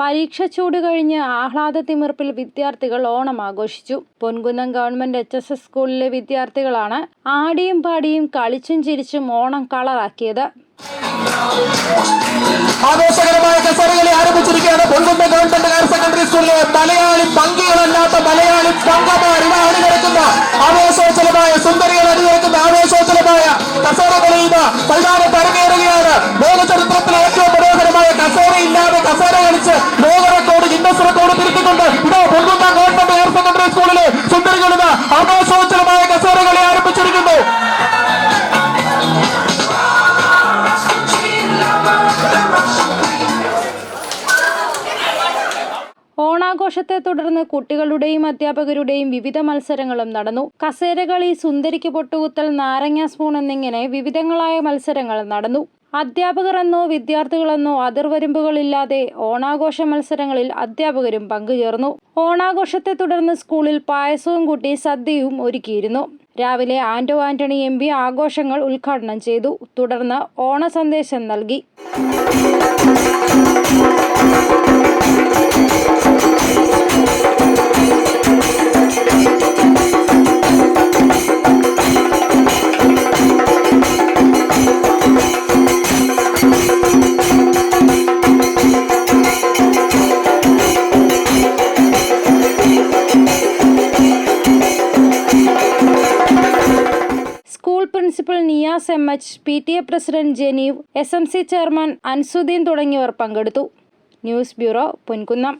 പരീക്ഷ ചൂട് കഴിഞ്ഞ് ആഹ്ലാദ തിമിർപ്പിൽ വിദ്യാർത്ഥികൾ ഓണം ആഘോഷിച്ചു. Ponkunnam government H S S സ്കൂളിലെ വിദ്യാർത്ഥികളാണ് ആടിയും പാടിയും കളിച്ചും ചിരിച്ചും ഓണം കളറാക്കിയത്. ഓണാഘോഷത്തെ തുടർന്ന് കുട്ടികളുടെയും അധ്യാപകരുടെയും വിവിധ മത്സരങ്ങളും നടന്നു. കസേരകളി സുന്ദരിക്ക് പൊട്ടുകുത്തൽ നാരങ്ങ സ്പൂൺ എന്നിങ്ങനെ വിവിധങ്ങളായ മത്സരങ്ങൾ നടന്നു. അധ്യാപകർ എന്നോ വിദ്യാർത്ഥികളെന്നോ അതിർവരമ്പുകളില്ലാതെ ഓണാഘോഷ മത്സരങ്ങളിൽ അധ്യാപകരും പങ്കുചേർന്നു. ഓണാഘോഷത്തെ തുടർന്ന് സ്കൂളിൽ പായസവും കൂട്ടി സദ്യയും ഒരുക്കിയിരുന്നു. രാവിലെ ആന്റോ ആന്റണി എം പി ആഘോഷങ്ങൾ ഉദ്ഘാടനം ചെയ്തു. തുടർന്ന് ഓണ സന്ദേശം നൽകി. School principal Niyas M H P T A president Janeev S M C chairman Ansuddin തുടങ്ങിയവർ പങ്കെടുത്തു. News bureau Ponkunnam.